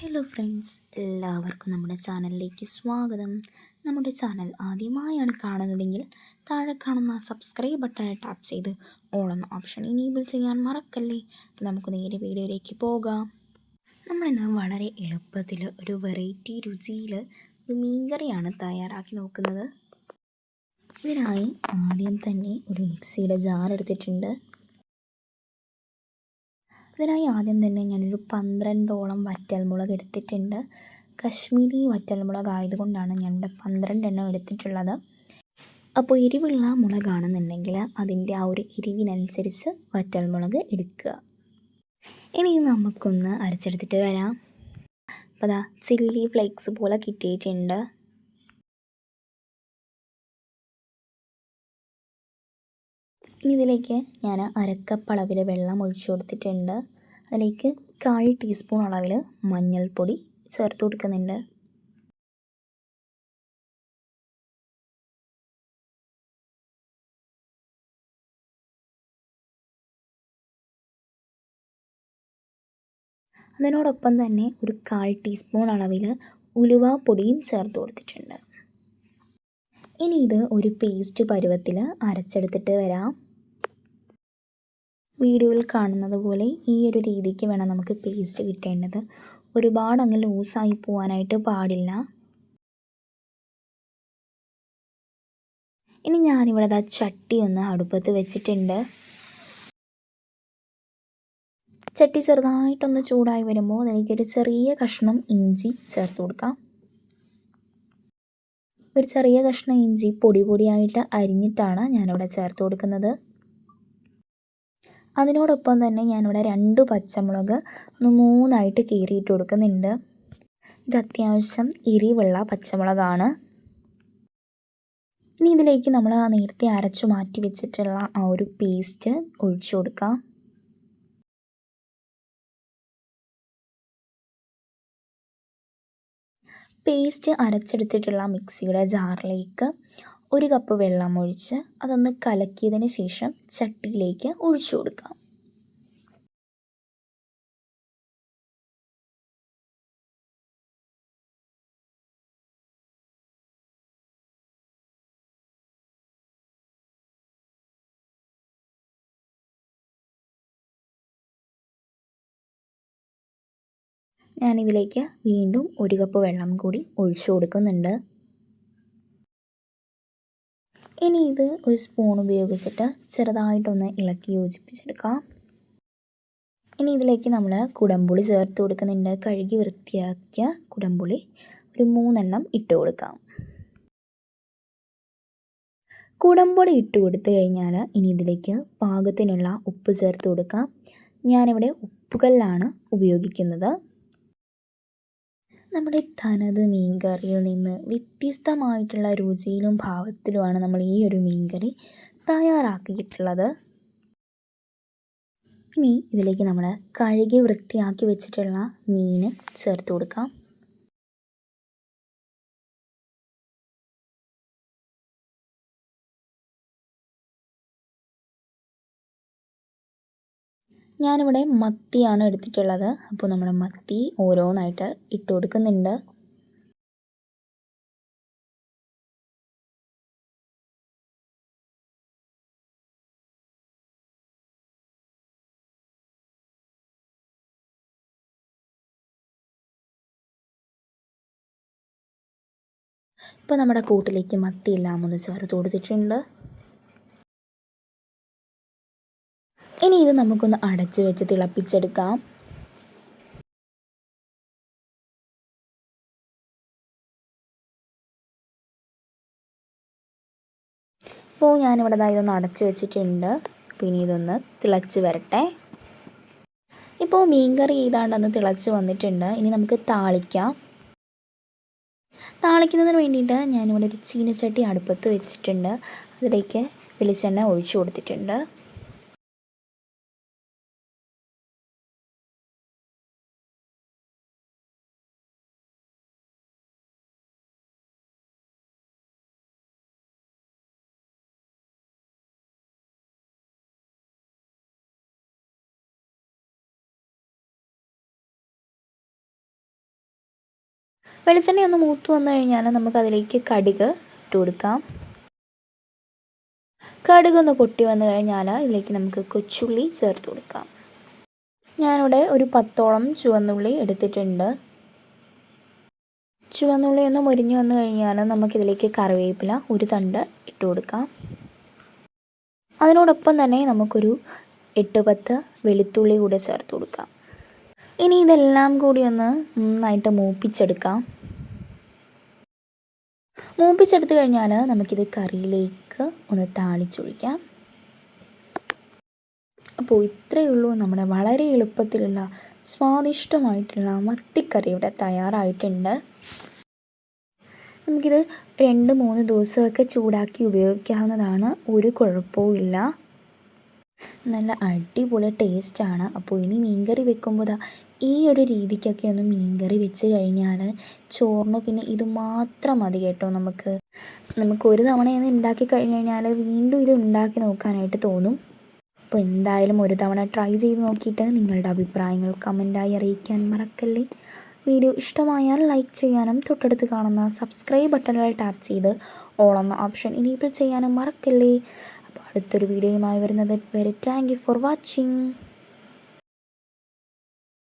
Hello friends എല്ലാവർക്കും നമ്മുടെ ചാനലിലേക്ക് സ്വാഗതം. നമ്മുടെ ചാനൽ ആദ്യമായാണ് കാണുന്നതെങ്കിൽ താഴെ കാണുന്ന സബ്സ്ക്രൈബ് ബട്ടണിൽ ടാപ്പ് ചെയ്ത് ഓളെന്ന ഓപ്ഷൻ ഇനേബിൾ ചെയ്യാൻ മറക്കല്ലേ? അപ്പോൾ നമുക്ക് നേരെ വീഡിയോയിലേക്ക് പോകാം. നമ്മളിന്ന് വളരെ എളുപ്പത്തിൽ ഒരു വെറൈറ്റി രുചിയിൽ ഒരു മീൻകറിയാണ് തയ്യാറാക്കി നോക്കുന്നത്. ഇതിനായി ആദ്യം തന്നെ ഒരു മിക്സിയുടെ ജാർ എടുത്തിട്ടുണ്ട്. അതിനായി ആദ്യം തന്നെ ഞാനൊരു പന്ത്രണ്ടോളം വറ്റൽമുളക് എടുത്തിട്ടുണ്ട്. കശ്മീരി വറ്റൽമുളക് ആയതുകൊണ്ടാണ് ഞാനിവിടെ പന്ത്രണ്ടെണ്ണം എടുത്തിട്ടുള്ളത്. അപ്പോൾ എരിവുള്ള മുളകാണെന്നുണ്ടെങ്കിൽ അതിന്റെ ആ ഒരു എരിവിനനുസരിച്ച് വറ്റൽമുളക് എടുക്കുക. ഇനി നമുക്കൊന്ന് അരച്ചെടുത്തിട്ട് വരാം. അപ്പോൾ അതാ ചില്ലി ഫ്ലേക്സ് പോലെ കിട്ടിയിട്ടുണ്ട്. ഇനി ഇതിലേക്ക് ഞാൻ അരക്കപ്പ് അളവിൽ വെള്ളം ഒഴിച്ചു കൊടുത്തിട്ടുണ്ട്. അതിലേക്ക് കാൽ ടീസ്പൂൺ അളവിൽ മഞ്ഞൾപ്പൊടി ചേർത്ത് കൊടുക്കുന്നുണ്ട്. അതിനോടൊപ്പം തന്നെ ഒരു കാൽ ടീസ്പൂൺ അളവിൽ ഉലുവ പൊടിയും ചേർത്ത് കൊടുത്തിട്ടുണ്ട്. ഇനി ഇത് ഒരു പേസ്റ്റ് പരുവത്തിൽ അരച്ചെടുത്തിട്ട് വരാം. വീഡിയോയിൽ കാണുന്നത് പോലെ ഈ ഒരു രീതിക്ക് വേണം നമുക്ക് പേസ്റ്റ് കിട്ടേണ്ടത്. ഒരുപാട് അങ്ങ് ലൂസായി പോകാനായിട്ട് പാടില്ല. ഇനി ഞാനിവിടെ ആ ചട്ടി ഒന്ന് അടുപ്പത്ത് വെച്ചിട്ടുണ്ട്. ചട്ടി ചെറുതായിട്ടൊന്ന് ചൂടായി വരുമ്പോൾ അതിലേക്കൊരു ചെറിയ കഷ്ണം ഇഞ്ചി ചേർത്ത് കൊടുക്കാം. ഒരു ചെറിയ കഷ്ണം ഇഞ്ചി പൊടി പൊടിയായിട്ട് അരിഞ്ഞിട്ടാണ് ഞാനിവിടെ ചേർത്ത് കൊടുക്കുന്നത്. അതിനോടൊപ്പം തന്നെ ഞാനിവിടെ രണ്ട് പച്ചമുളക് മൂന്നായിട്ട് കീറിയിട്ട് കൊടുക്കുന്നുണ്ട്. ഇത് അത്യാവശ്യം എരിവുള്ള പച്ചമുളകാണ്. ഇനി ഇതിലേക്ക് നമ്മൾ ആ നേരത്തെ അരച്ചു മാറ്റി വെച്ചിട്ടുള്ള ആ ഒരു പേസ്റ്റ് ഒഴിച്ചു കൊടുക്കാം. പേസ്റ്റ് അരച്ചെടുത്തിട്ടുള്ള മിക്സിയുടെ ജാറിലേക്ക് ഒരു കപ്പ് വെള്ളം ഒഴിച്ച് അതൊന്ന് കലക്കിയതിന് ശേഷം ചട്ടിയിലേക്ക് ഒഴിച്ചു കൊടുക്കാം. ഞാനിതിലേക്ക് വീണ്ടും ഒരു കപ്പ് വെള്ളം കൂടി ഒഴിച്ചു കൊടുക്കുന്നുണ്ട്. ഇനി ഇത് ഒരു സ്പൂൺ ഉപയോഗിച്ചിട്ട് ചെറുതായിട്ടൊന്ന് ഇളക്കി യോജിപ്പിച്ചെടുക്കാം. ഇനി ഇതിലേക്ക് നമ്മൾ കുടംപുളി ചേർത്ത് കൊടുക്കുന്നുണ്ട്. കഴുകി വൃത്തിയാക്കിയ കുടംപുളി ഒരു മൂന്നെണ്ണം ഇട്ട് കൊടുക്കാം. കുടംപുളി ഇട്ട് കൊടുത്തു കഴിഞ്ഞാൽ ഇനി ഇതിലേക്ക് പാകത്തിനുള്ള ഉപ്പ് ചേർത്ത് കൊടുക്കാം. ഞാനിവിടെ ഉപ്പുകല്ലാണ് ഉപയോഗിക്കുന്നത്. നമ്മുടെ തനത് മീൻകറിയിൽ നിന്ന് വ്യത്യസ്തമായിട്ടുള്ള രുചിയിലും ഭാവത്തിലുമാണ് നമ്മൾ ഈ ഒരു മീൻകറി തയ്യാറാക്കിയിട്ടുള്ളത്. ഇനി ഇതിലേക്ക് നമ്മൾ കഴുകി വൃത്തിയാക്കി വെച്ചിട്ടുള്ള മീൻ ചേർത്ത് കൊടുക്കാം. ഞാനിവിടെ മത്തിയാണ് എടുത്തിട്ടുള്ളത്. അപ്പോൾ നമ്മുടെ മത്തി ഓരോന്നായിട്ട് ഇട്ട് കൊടുക്കുന്നുണ്ട്. ഇപ്പോൾ നമ്മുടെ കൂട്ടിലേക്ക് മത്തി എല്ലാം ഒന്ന് ചേർത്ത് കൊടുത്തിട്ടുണ്ട്. ഇത് നമുക്കൊന്ന് അടച്ച് വെച്ച് തിളപ്പിച്ചെടുക്കാം. അപ്പോൾ ഞാനിവിടെ ഇതൊന്ന് അടച്ചു വെച്ചിട്ടുണ്ട്. പിന്നെ ഇതൊന്ന് തിളച്ച് വരട്ടെ. ഇപ്പോൾ മീൻകറി ചെയ്താണ്ടൊന്ന് തിളച്ച് വന്നിട്ടുണ്ട്. ഇനി നമുക്ക് താളിക്കാം. താളിക്കുന്നതിന് വേണ്ടിയിട്ട് ഞാനിവിടെ ഒരു ചീനച്ചട്ടി അടുപ്പത്ത് വെച്ചിട്ടുണ്ട്. അതിലേക്ക് വെളിച്ചെണ്ണ ഒഴിച്ചു കൊടുത്തിട്ടുണ്ട്. വെളിച്ചെണ്ണ ഒന്ന് മൂത്ത് വന്നു കഴിഞ്ഞാൽ നമുക്കതിലേക്ക് കടുക് ഇട്ട് കൊടുക്കാം. കടുകൊന്ന് പൊട്ടി വന്നു കഴിഞ്ഞാൽ ഇതിലേക്ക് നമുക്ക് കൊച്ചുള്ളി ചേർത്ത് കൊടുക്കാം. ഞാനിവിടെ ഒരു പത്തോളം ചുവന്നുള്ളി എടുത്തിട്ടുണ്ട്. ചുവന്നുള്ളി ഒന്ന് മുരിഞ്ഞു വന്നു കഴിഞ്ഞാൽ നമുക്കിതിലേക്ക് കറിവേപ്പില ഒരു തണ്ട് ഇട്ട് കൊടുക്കാം. അതിനോടൊപ്പം തന്നെ നമുക്കൊരു എട്ട് പത്ത് വെളുത്തുള്ളി കൂടെ ചേർത്ത് കൊടുക്കാം. ഇനി ഇതെല്ലാം കൂടി ഒന്ന് നന്നായിട്ട് മൂപ്പിച്ചെടുക്കാം. മൂപ്പിച്ചെടുത്ത് കഴിഞ്ഞാൽ നമുക്കിത് കറിയിലേക്ക് ഒന്ന് താളിച്ചൊഴിക്കാം. അപ്പോൾ ഇത്രയേ ഉള്ളൂ. നമ്മുടെ വളരെ എളുപ്പത്തിലുള്ള സ്വാദിഷ്ടമായിട്ടുള്ള മത്തിക്കറി ഇവിടെ തയ്യാറായിട്ടുണ്ട്. നമുക്കിത് രണ്ട് മൂന്ന് ദിവസമൊക്കെ ചൂടാക്കി ഉപയോഗിക്കാവുന്നതാണ്. ഒരു കുഴപ്പവും നല്ല അടിപൊളി ടേസ്റ്റാണ് അപ്പോൾ ഇനി മീൻകറി വെക്കുമ്പോൾ ഈ ഒരു രീതിക്കൊക്കെ ഒന്ന് മീൻകറി വെച്ച് കഴിഞ്ഞാൽ ചോറിന് പിന്നെ ഇത് മാത്രം മതി കേട്ടോ നമുക്ക്. നമുക്ക് ഒരു തവണ ഒന്ന് ഉണ്ടാക്കി കഴിഞ്ഞ് കഴിഞ്ഞാൽ വീണ്ടും ഇത് ഉണ്ടാക്കി നോക്കാനായിട്ട് തോന്നും. അപ്പോൾ എന്തായാലും ഒരു തവണ ട്രൈ ചെയ്ത് നോക്കിയിട്ട് നിങ്ങളുടെ അഭിപ്രായങ്ങൾ കമന്റായി അറിയിക്കാൻ മറക്കല്ലേ. വീഡിയോ ഇഷ്ടമായാൽ ലൈക്ക് ചെയ്യാനും തൊട്ടടുത്ത് കാണുന്ന സബ്സ്ക്രൈബ് ബട്ടണുകൾ ടാപ്പ് ചെയ്ത് ഓളെന്ന ഓപ്ഷൻ ഇനിയിപ്പോൾ ചെയ്യാനും മറക്കല്ലേ. അപ്പോൾ അടുത്തൊരു വീഡിയോയുമായി വരുന്നത് വരെ താങ്ക് ഫോർ വാച്ചിങ്